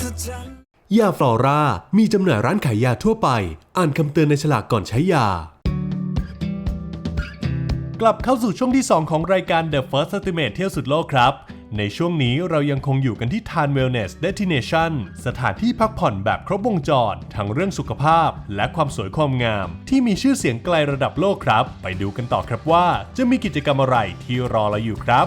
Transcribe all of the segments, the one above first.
ศจรรย์ยาฟลอรามีจำหน่ายร้านขายยาทั่วไป อ่านคำเตือนในฉลากก่อนใช้ยา กลับเข้าสู่ช่วงที่ 2 ของรายการ The First Estimate เที่ยวสุดโลกครับ ในช่วงนี้เรายังคงอยู่กันที่ Tan Wellness Destination สถานที่พักผ่อนแบบครบวงจร ทั้งเรื่องสุขภาพ และความสวยความงาม ที่มีชื่อเสียงไกลระดับโลกครับ ไปดูกันต่อครับว่า จะมีกิจกรรมอะไรที่รอเราอยู่ครับ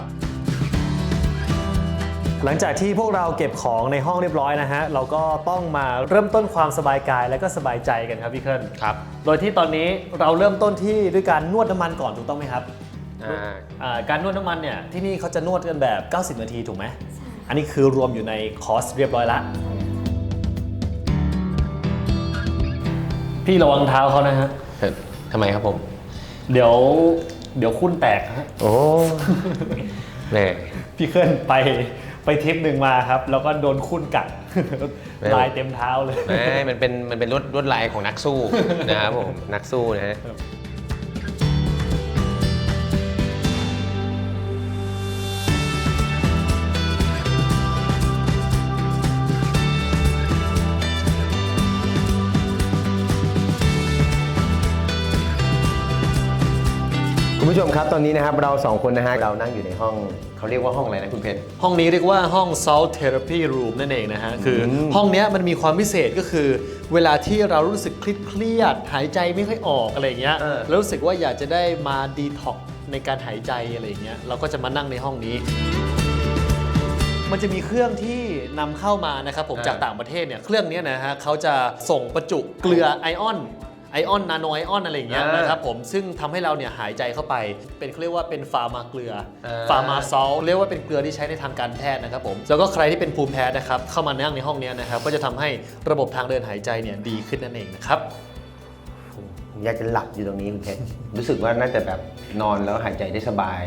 หลังจากที่พวกเราเก็บของในห้องเรียบร้อยนะฮะ เราก็ต้องมาเริ่มต้นความสบายกายและก็สบายใจกันครับพี่เคิลครับ โดยที่ตอนนี้เราเริ่มต้นที่ด้วยการนวดน้ำมันก่อนถูกต้องไหมครับอ่าอ่าการนวดน้ำมันเนี่ยที่นี่เขาจะนวดกันแบบ 90 นาทีถูกไหม อันนี้คือรวมอยู่ในคอร์สเรียบร้อยละ พี่ระวังเท้าเขานะฮะเอ่อทำไมครับผม เดี๋ยวเดี๋ยวคุ้นแตกฮะ โอ้แหม่พี่เคิลไปไป ทริปหนึ่งมาครับ แล้วก็โดนคุ้นกัด ลายเต็มเท้าเลย ไม่มันเป็นมันเป็นลวดลวดลายของนักสู้ นะครับผมนักสู้นะฮะ ผู้ชมครับตอนนี้นะครับเราสองคนนะฮะเรานั่งอยู่ในห้องเขาเรียกว่าห้องอะไรนะคุณเพชร ห้องนี้เรียกว่าห้อง Salt Therapy Room นั่นเองนะฮะ คืออห้องเนี้ยมันมีความพิเศษก็คือ เวลาที่เรารู้สึกเครียดๆหายใจไม่ค่อยออกอะไรอย่างเงี้ยเออ แล้วรู้สึกว่าอยากจะได้มาดีท็อกในการหายใจอะไรอย่างเงี้ยเราก็จะมานั่งในห้องนี้ มันจะมีเครื่องที่นำเข้ามานะครับผมอ่าจากต่างประเทศเนี่ยเครื่องเนี้ยนะฮะเขาจะส่งประจุเกลือไอออน ไอออนนาโนไอออนอะไรอย่างเงี้ยอ่านนะครับผมซึ่งทำให้เราเนี่ยหายใจเข้าไป เป็นเขาเรียกว่าเป็นฟาร์มาเกลืออ่าฟาร์มาซอลเรียกว่าเป็นเกลือที่ใช้ในทางการแพทย์นะครับผมแล้วก็ใครที่เป็นภูมิแพ้นะครับเข้ามานั่งในห้องเนี้ยนะครับก็จะทำให้ระบบทางเดินหายใจเนี่ยดีขึ้นนั่นเองนะครับอยากจะหลับอยู่ตรงนี้คุณเพชรรู้สึกว่าน่าจะแบบนอนแล้วหายใจได้สบาย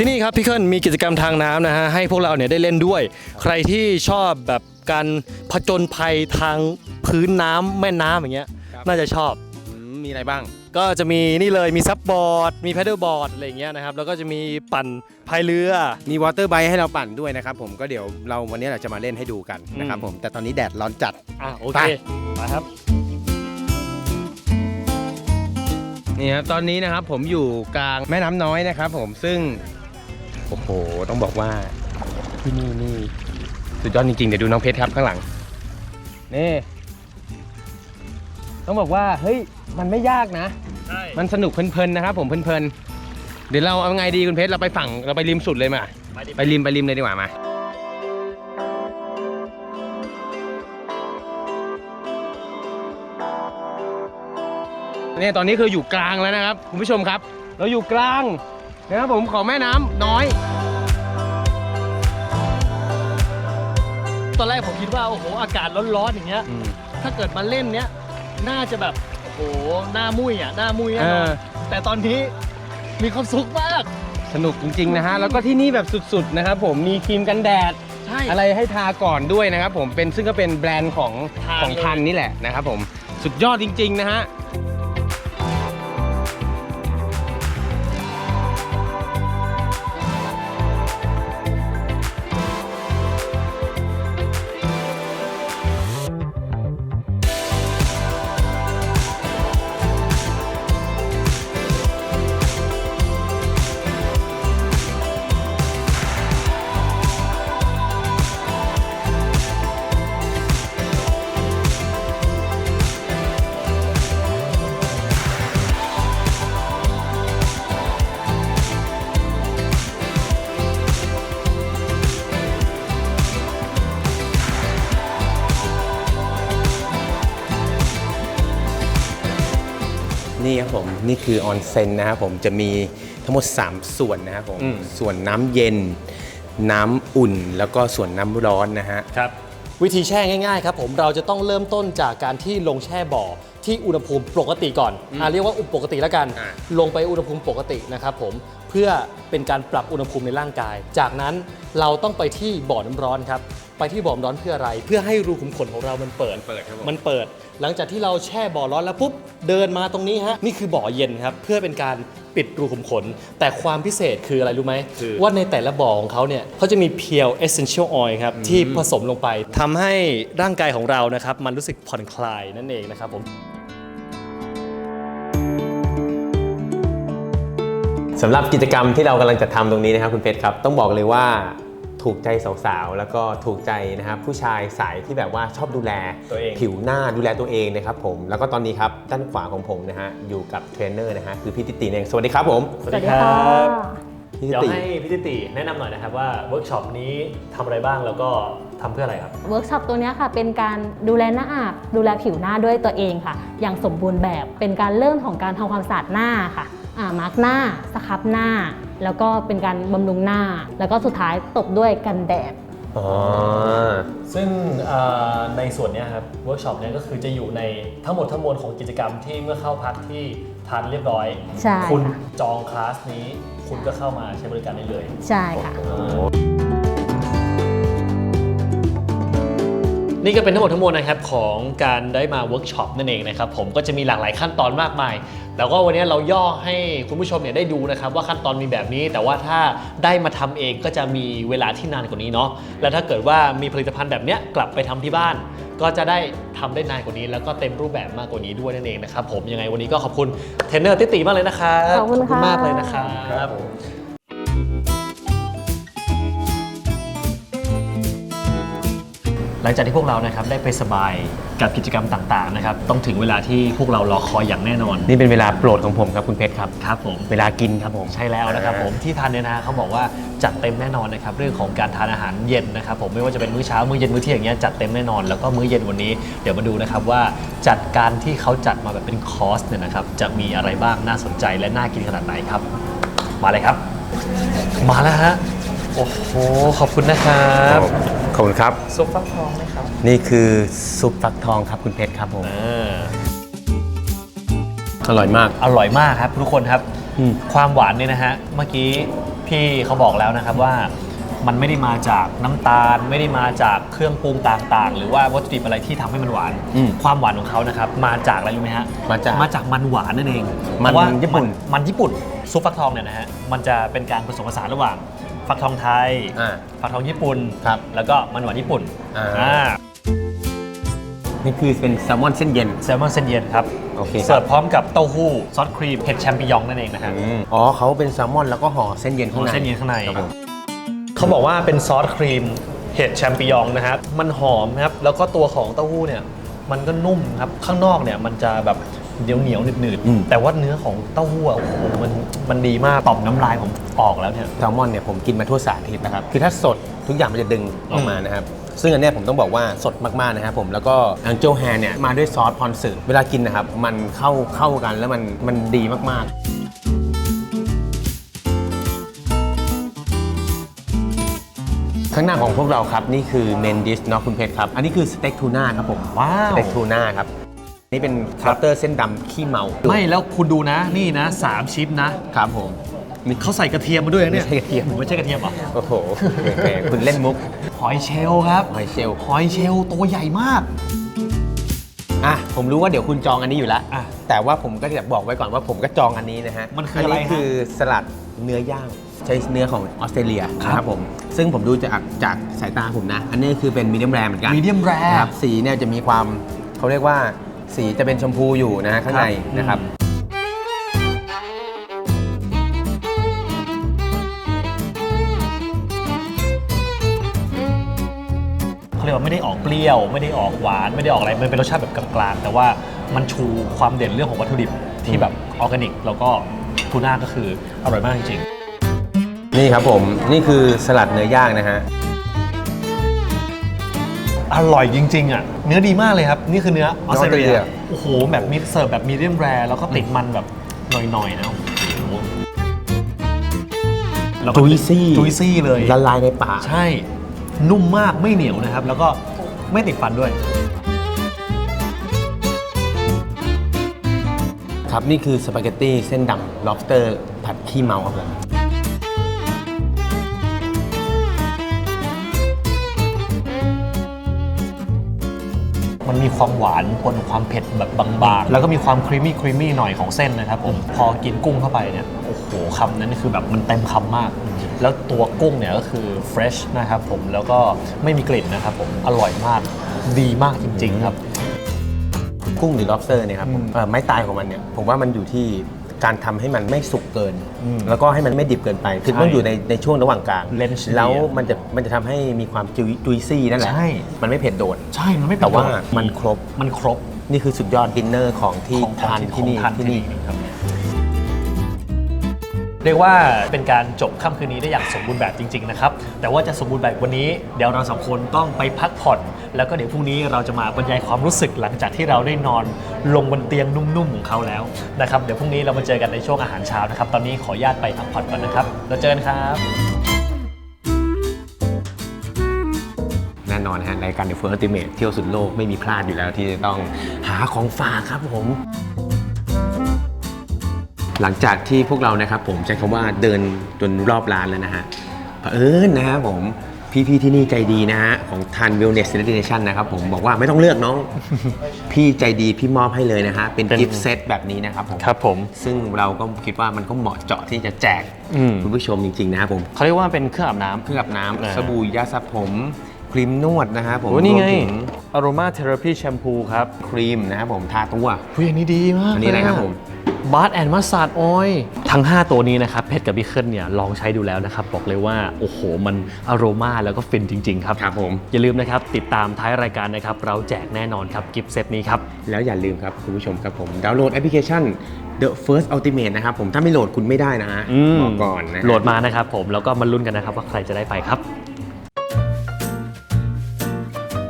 ที่นี่ครับพี่เคิลมีกิจกรรมทางน้ำนะฮะให้พวกเราเนี่ยได้เล่นด้วย ใครที่ชอบแบบการผจญภัยทาง พื้นน้ำแม่น้ำอย่างเงี้ยครับ น่าจะชอบมีอะไรบ้าง ก็จะมีนี่เลยมีซับบอร์ดมีแพดเดิลบอร์ดอะไรอย่างเงี้ยนะครับแล้วก็จะมีปั่นพายเรือ มีวอเตอร์ไบค์ให้เราปั่นด้วยนะครับผมก็เดี๋ยวเราวันนี้เราจะมาเล่นให้ดูกันนะครับอืม ผมแต่ตอนนี้แดดร้อนจัด อะโอไปเคไปครับ นี่ครับตอนนี้นะครับผมอยู่กลางแม่น้ำน้อยนะครับผมซึ่ง โอ้โห ต้องบอกว่าที่นี่นี่สุดยอดจริงๆ เดี๋ยวดูน้องเพชรครับข้างหลัง นี่ ต้องบอกว่าเฮ้ยมันไม่ยากนะ ใช่มันสนุกเพลินๆนะครับผมเพลินๆเดี๋ยวเราเอาไงดีคุณเพชรเราไปฝั่งเราไปริมสุดเลยมาไปดิไปริมไปริมเลยดีกว่ามา เนี่ยตอนนี้คืออยู่กลางแล้วนะครับคุณผู้ชมครับ เราอยู่กลางนะครับผมของแม่น้ำน้อย ตอนแรกผมคิดว่าโอ้โหอากาศร้อนๆอย่างเงี้ย ถ้าเกิดมาเล่นเนี้ย น่าจะแบบโอ้โหหน้ามุ้ยอะหน้ามุ้ยแน่นอนเออ แต่ตอนนี้มีความสุขมากสนุกจริง ๆ นะฮะ แล้วก็ที่นี่แบบสุดๆ นะครับผมมีครีมกันแดด ใช่ อะไรให้ทาก่อนด้วยนะครับผมเป็นซึ่งก็เป็นแบรนด์ของทางของทันนี่แหละนะครับผมสุดยอดจริง ๆ นะฮะ นี่คือออนเซ็นนะครับผมจะมีทั้งหมด 3 ส่วนนะครับผมอืมส่วนน้ำเย็น น้ำอุ่นแล้วก็ส่วนน้ำร้อนนะฮะ ครับ วิธีแช่ง่ายๆครับผมเราจะต้องเริ่มต้นจากการที่ลงแช่บ่อที่อุณหภูมิปกติก่อนอ่าเรียกว่าอุณปกติแล้วกัน อ่า ลงไปอุณหภูมิปกตินะครับผมเพื่อเป็นการปรับอุณหภูมิในร่างกาย จากนั้นเราต้องไปที่บ่อน้ำร้อนครับ ไปที่บ่อร้อนเพื่ออะไร เพื่อให้รูขุมขนของเรามันเปิด เปิดครับผม มันเปิด หลังจากที่เราแช่บ่อร้อนแล้วปุ๊บเดินมาตรงนี้ฮะนี่คือบ่อเย็นครับเพื่อเป็นการปิดรูขุมขน แต่ความพิเศษคืออะไรรู้ไหมคือว่าในแต่ละบ่อของเขาเนี่ยเขาจะมีเพียว essential oil ครับที่ผสมลงไปทำให้ร่างกายของเรานะครับมันรู้สึกผ่อนคลายนั่นเองนะครับผมสำหรับกิจกรรมที่เรากำลังจะทำตรงนี้นะครับคุณเพชรครับ ต้องบอกเลยว่า ถูกใจสาวๆ แล้วก็ถูกใจนะครับผู้ชายสายที่แบบว่าชอบดูแลตัวเองผิวหน้าดูแลตัวเองนะครับผม แล้วก็ตอนนี้ครับด้านขวาของผมนะฮะอยู่กับเทรนเนอร์นะฮะคือพี่ติติเองสวัสดีครับผม สวัสดีครับพี่ติเดี๋ยวติให้พี่ติติแนะนำหน่อยนะครับว่าเวิร์กช็อปนี้ทำอะไรบ้างแล้วก็ทำเพื่ออะไรครับ เวิร์กช็อปตัวเนี้ยค่ะ เป็นการดูแลหน้าอาบดูแลผิวหน้าด้วยตัวเองค่ะ อย่างสมบูรณ์แบบเป็นการเริ่มของการทำความสะอาดหน้าค่ะอ่ามาร์กหน้าสครับหน้า แล้วก็เป็นการบำรุงหน้า แล้วก็สุดท้ายตบด้วยกันแดด อ๋อ ซึ่งเอ่อในส่วนเนี้ยครับเวิร์กช็อปเนี้ยก็คือจะอยู่ในทั้งหมดทั้งมวลของกิจกรรมที่เมื่อเข้าพักที่ทานเรียบร้อย ใช่คุณค่ะ จองคลาสนี้ คุณก็เข้ามาใช้บริการได้เลย ใช่ค่ะ นี่ก็เป็นทั้งหมดทั้งมวลนะครับของการได้มาเวิร์กช็อปนั่นเองนะครับผมก็จะมีหลากหลายขั้นตอนมากมาย แล้วก็วันนี้เราย่อให้คุณผู้ชมเนี่ยได้ดูนะครับว่าขั้นตอนมีแบบนี้ แต่ว่าถ้าได้มาทำเองก็จะมีเวลาที่นานกว่านี้เนาะและถ้าเกิดว่ามีผลิตภัณฑ์แบบเนี้ยกลับไปทำที่บ้าน ก็จะได้ทำได้นานกว่านี้ แล้วก็เต็มรูปแบบมากกว่านี้ด้วยนั่นเองนะครับผมยังไงวันนี้ก็ขอบคุณเทรนเนอร์ติติมากเลยนะครับขอบคุณค่ะมากเลยนะครับ ลังจากที่พวกเรานะครับได้ไปสบายกับกิจกรรมต่างๆนะครับต้องถึงเวลาที่พวกเรารอคอยอย่างแน่นอนนี่เป็นเวลาโปรดของผมครับคุณเพชรครับครับผมเวลากินครับผมใช่แล้วนะครับผมที่ทานเนี่ยนะฮะเขาบอกว่าจัดเต็มแน่นอนนะครับเรื่องของการทานอาหารเย็นนะครับผมไม่ว่าจะเป็นมื้อเช้ามื้อเย็นมื้อเที่ยงอย่างเงี้ยจัดเต็มแน่นอนแล้วก็มื้อเย็นวันนี้เดี๋ยวมาดูนะครับว่าจัดการที่เขาจัดมาแบบเป็นคอร์สเนี่ยนะครับจะมีอะไรบ้างน่าสนใจและน่ากินขนาดไหนครับ มาเลยครับ มาแล้วฮะโอ้โหขอบคุณนะครับ ขอบคุณครับ ซุปฟักทองไหมครับนี่คือซุปฟักทองครับคุณเพชรครับผมอร่อยมาก อร่อยมากครับทุกคนครับ อืม ความหวานเนี่ยนะฮะ เมื่อกี้พี่เขาบอกแล้วนะครับว่า มันไม่ได้มาจากน้ำตาล ไม่ได้มาจากเครื่องปรุงต่างๆ หรือว่าวัตถุดิบอะไรที่ทำให้มันหวาน อืมความหวานของเขานะครับ มาจากอะไรรู้ไหมฮะมาจากมาจากมันหวานนั่นเองมันเพราะว่าญี่ปุ่น มัมันญี่ปุ่นซุปฟักทองเนี่ยนะฮะมันจะเป็นการผสมผสานระหว่าง ฟักทองไทย อ่า ฟักทองญี่ปุ่น ครับ แล้วก็มันหวานญี่ปุ่นอ่าอ่า นี่คือเป็นแซลมอนเส้นเย็น แซลมอนเส้นเย็นครับ โอเคครับ เสิร์ฟพร้อมกับเต้าหู้ซอสครีมเห็ดแชมปิญองนั่นเองนะฮะ อ๋อเขาเป็นแซลมอนแล้วก็ห่อเส้นเย็นข้างในห่อเส้นเย็นข้างในครับผม เขาบอกว่าเป็นซอสครีมเห็ดแชมปิญองนะครับมันหอมนะครับ แล้วก็ตัวของเต้าหู้เนี่ย มันก็นุ่มครับ ข้างนอกเนี่ยมันจะแบบ เหนียวเหนียวๆหนืดอืมๆแต่ว่าเนื้อของเต้าหู้อะโอ้โหมันมันดีมากต่อมน้ำลายผมออกแล้วเนี่ยแซลมอนเนี่ยผมกินมาทั่วสารทิศนะครับคือถ้าสดทุกอย่างมันจะดึงออกมานะครับซึ่งอันเนี้ยผมต้องบอกว่าสดมาก ๆ นะครับผมแล้วก็อังโจแฮเนี่ยมาด้วยซอสพรสึเวลากินนะครับ มันเข้าเข้ากันแล้วมันมันดีมาก ๆข้างหน้าของพวกเราครับ นี่คือเมนดิสเนาะคุณเพชรครับ อันนี้คือสเต็กทูน่าครับผมว้าวสเต็กทูน่าครับ นี่เป็นเคาน์เตอร์เส้นดำขี้เมาไม่แล้วคุณดูนะนี่นะสามชิ้นนะครับผมเขาใส่กระเทียมมาด้วยนะเนี่ยไม่ใช่กระเทียมไม่ใช่กระเทียมเหรอโอ้โหแหมคุณเล่นมุกหอยเชลล์ครับหอยเชลล์หอยเชลล์ตัวใหญ่มากอะผมรู้ว่าเดี๋ยวคุณจองอันนี้อยู่แล้วอะแต่ว่าผมก็จะบอกไว้ก่อนว่าผมก็จองอันนี้นะฮะมันคืออะไรนี้ฮะคือสลัดเนื้อย่างใช้เนื้อของออสเตรเลียครับนะครับผม ซึ่งผมดูจากจากสายตาผมนะ อันนี้คือเป็นมีเดียมแรเหมือนกัน medium rare นะครับสีเนี่ยจะมีความเขาเรียกว่า สีจะเป็นชมพูอยู่นะฮะข้างในครับนะครับ เขาเรียกว่าไม่ได้ออกเปรี้ยว ไม่ได้ออกหวาน ไม่ได้ออกอะไร มันเป็นรสชาติแบบกลางๆ แต่ว่ามันชูความเด่นเรื่องของวัตถุดิบที่แบบออร์แกนิก แล้วก็ทูน่าก็คืออร่อยมากจริงนี่ครับผม นี่คือสลัดเนื้อย่างนะฮะๆ อร่อยจริงๆอะเนื้อดีมากเลยครับ นี่คือเนื้อออสเตรเลีออสเตรเลียยโอ้โห แบบมีเสิร์ฟแบบมีเดียมแรร์แล้วก็ติดมันแบบหน่อยๆนะโอ้โหแล้วก็จุยซี่จุยซี่เลยละลายในปากใช่ นุ่มมากไม่เหนียวนะครับ แล้วก็ไม่ติดฟันด้วย ครับนี่คือสปาเกตตี้เส้นดำ lobster ผัดขี้เมาครับผม มันมีความหวานปนความเผ็ดแบบบางๆ แล้วก็มีความครีมมี่ครีมมี่หน่อยของเส้นนะครับผมพอกินกุ้งเข้าไปเนี่ยโอ้โหคำนั้นคือแบบมันเต็มคำมาก แล้วตัวกุ้งเนี่ยก็คือ fresh นะครับผมแล้วก็ไม่มีกลิ่นนะครับผมอร่อยมากดีมากจริง ๆ ครับ กุ้งหรือ lobster เนี่ยครับอืมเอ่อไม้ตายของมันเนี่ยผมว่ามันอยู่ที่ การทำให้มันไม่สุกเกินอืมแล้วก็ให้มันไม่ดิบเกินไป คือใช่ต้องอยู่ในในช่วงระหว่างกลาง Range แล้วดีอะมันจะมันจะทำให้มีความจุยจุยซี่นั่นแหละใช่มันไม่เผ็ดโดดใช่มันไม่แต่ว่าเป็มันครบมันครบนี่คือสุดยอดดินเนอร์ของที่ของทานที่นี่ของทานที่นี่ครับ เรียกว่าเป็นการจบค่ำคืนนี้ได้อย่างสมบูรณ์แบบจริงๆนะครับ แต่ว่าจะสมบูรณ์แบบวันนี้เดี๋ยวเราสองคนต้องไปพักผ่อน แล้วก็เดี๋ยวพรุ่งนี้เราจะมาบรรยายความรู้สึกหลังจากที่เราได้นอนลงบนเตียงนุ่มๆของเขาแล้วนะครับ เดี๋ยวพรุ่งนี้เรามาเจอกันในช่วงอาหารเช้านะครับ ตอนนี้ขออนุญาตไปพักผ่อนก่อนนะครับ แล้วเจอกันครับ แน่นอนฮะรายการ The First Ultimate เที่ยวสุดโลกไม่มีพลาดอยู่แล้วที่จะต้องหาของฝากครับผม หลังจากที่พวกเรานะครับผมใช้คำว่าเดินจนรอบร้านแล้วนะฮะเผอิญนะฮะผมพี่ๆที่นี่ใจดีนะฮะของทัน Wellness Destination นะครับผมบอกว่าไม่ต้องเลือกน้อง พี่ใจดีพี่มอบให้เลยนะฮะเป็นเป็นกิฟต์เซตแบบนี้นะครับผมครับผม ซึ่งเราก็คิดว่ามันก็เหมาะเจาะที่จะแจกอืมคุณผู้ชมจริงๆนะครับผมเขาเรียกว่าเป็นเครื่องอาบน้ำเครื่องอาบน้อ่าำสบู่ยาสระผมครีมนวดนะฮะผมโอ้นี่ไงรวมถึง Aroma Therapy Shampoo ครับครีมนะครับผมทาตัวผู้อันนี้ดีมากอันนี้อะไรครับผม บาร์แอนด์มาสซาดออยทั้ง 5 ตัวนี้นะครับเพชรกับพี่เคิลเนี่ยลองใช้ดูแล้วนะครับ บอกเลยว่า โอ้โห มันอโรมาแล้วก็ฟินจริง ๆ ครับ ครับผม อย่าลืมนะครับ ติดตามท้ายรายการนะครับ เราแจกแน่นอนครับ กิฟต์เซตนี้ครับ แล้วอย่าลืมครับ คุณผู้ชมครับผมดาวน์โหลดแอปพลิเคชัน The First Ultimate นะครับผมถ้าไม่โหลดคุณไม่ได้นะฮะอืม บอกก่อนนะฮะโหลดมานะครับผมแล้วก็มาลุ้นกันนะครับว่าใครจะได้ไปครับ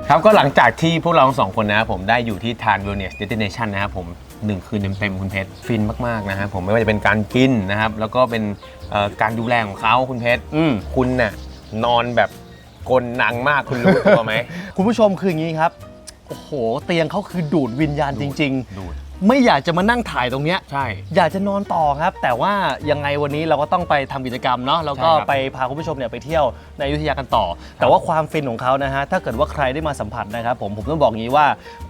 ครับก็หลังจากที่พวกเราทั้งสองคนนะครับผมได้อยู่ที่ทาน Wellness Destination นะครับผม หนึ่งคืนเต็มๆคุณเพชรฟินมากๆนะครับผมไม่ว่าจะเป็นการกินนะครับ แล้วก็เป็นเอ่อการดูแลของเขาคุณเพชรอืมคุณน่ะนอนแบบกลนังมากคุณรู้ตัวไหม คุณผู้ชมคืออย่างนี้ครับ โอ้โห เตียงเขาคือดูดวิญญาณจริงดูดๆ ไม่อยากจะมานั่งถ่ายตรงเนี้ย ใช่ อยากจะนอนต่อครับ แต่ว่ายังไงวันนี้เราก็ต้องไปทำกิจกรรมเนาะแล้วก็ใช่ครับ ไปพาคุณผู้ชมเนี่ยไปเที่ยวในอยุธยากันต่อ แต่ว่าความฟินของเขานะฮะถ้าเกิดว่าใครได้มาสัมผัสนะครับผมผมต้องบอกงี้ว่า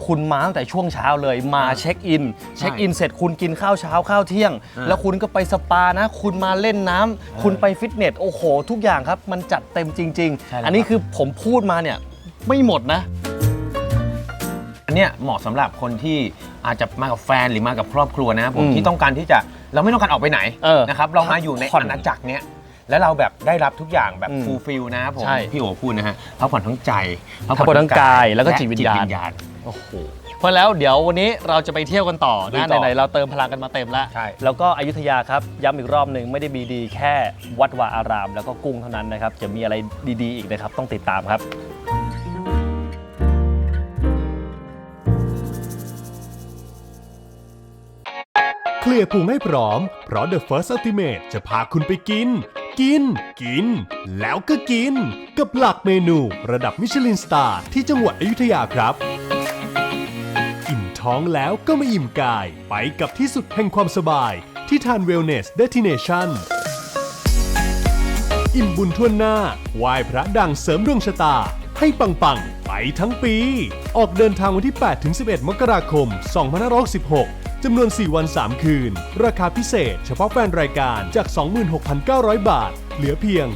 คุณมาตั้งแต่ช่วงเช้าเลยมาเช็คอินเช็คอินเสร็จคุณกินข้าวเช้าข้าวเที่ยงอ่าแล้วคุณก็ไปสปานะ คุณมาเล่นน้ำคุณไปฟิตเนสโอ้โห ทุกอย่างครับมันจัดเต็มจริง ใช่แล้ว ๆ อันนี้คือผมพูดมาเนี่ยไม่หมดนะ อันเนี้ยเหมาะสำหรับคนที่ อาจจะมากับแฟนหรือมากับครอบครัวนะครับผมอืมที่ต้องการที่จะเราไม่ต้องการออกไปไหนเออนะครับเรามาอยู่ในพักผ่อนอาณาจักรเนี้ยแล้วเราแบบได้รับทุกอย่างแบบอืมฟูลฟิลนะครับผมใช่พี่โอพูดนะฮะพักผ่อนทั้งใจพักผ่อนทั้งกายแล้วก็จิตวิญญาณ ณ โอ้โหเพราะแล้วเดี๋ยววันนี้เราจะไปเที่ยวกันต่อลุยนะต่อไหนๆเราเติมพลังกันมาเต็มแล้ว ใช่ แล้วก็อยุธยาครับ ย้ำอีกรอบหนึ่งไม่ได้มีดีแค่วัดวาอาราม แล้วก็กุ้งเท่านั้นนะครับ จะมีอะไรดีๆอีกนะครับ ต้องติดตามครับ ลียร์พุงให้พร้อม เพราะ The First Ultimate จะพาคุณไปกิน กิน กิน แล้วก็กิน กับหลักเมนูระดับมิชลินสตาร์ที่จังหวัดอยุธยาครับ อิ่มท้องแล้วก็ไม่อิ่มกาย ไปกับที่สุดแห่งความสบาย ที่ทาน Wellness Destination อิ่มบุญทั่วหน้าไหว้พระดังเสริมดวงชะตา ให้ปัง ๆ ไปทั้งปี ออกเดินทางวันที่ 8-11 มกราคม 2516 จำนวน 4 วัน 3 คืน ราคาพิเศษ เฉพาะแฟนรายการจาก 26,900 บาท เหลือเพียง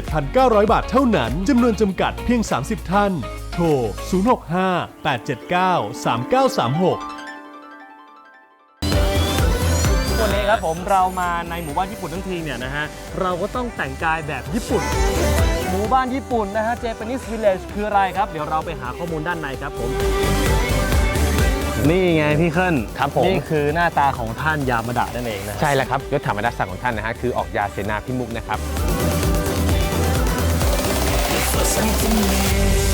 17,900 บาทเท่านั้นจำนวนจำกัดเพียง 30 ท่าน โทร 065-879-3936วันนี้ครับผมเรามาในหมู่บ้านญี่ปุ่นทั้งทีเนี่ยนะฮะเราก็ต้องแต่งกายแบบญี่ปุ่น หมู่บ้านญี่ปุ่นนะฮะ Japanese Village คืออะไรครับ เดี๋ยวเราไปหาข้อมูลด้านในครับผม นี่ไงพี่เคิลครับผม นี่คือหน้าตาของท่านยามาดะนั่นเองนะใช่แล้วครับยศถาบรรดาศักดิ์ของท่านนะฮะคือออกยาเสนาพิมุกนะครับ First Ultimate